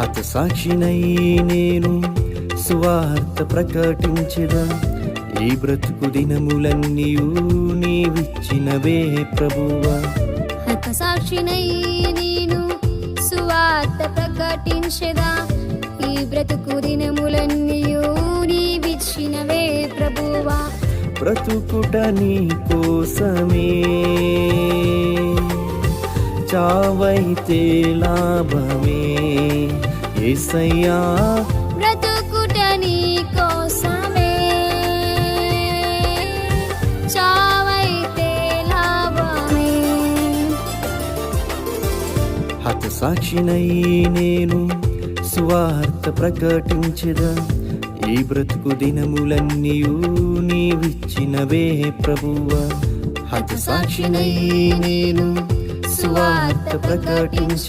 హతసాక్షినై నేను సువార్త ప్రకటించదా ఈ బ్రతుకు దినములన్నీయు నీవిచ్చినవే ప్రభువా. హత సాక్షినై నేను సువార్త ప్రకటించదా ఈ బ్రతుకు దినములన్నీయు నీవిచ్చినవే ప్రభువా. బ్రతుకుట నీ కోసమే. చావైతే లాభమే. ఏసయ్యా. బ్రతుకుట నీ కోసమే. చావైతే లాభమే. హతసాక్షినై నేను సువార్త ప్రకటించదా. ఈ బ్రతుకు దినములన్నీయు నీవిచ్చినవే ప్రభువా. హతసాక్షినై నేను సువార్త ప్రకటించ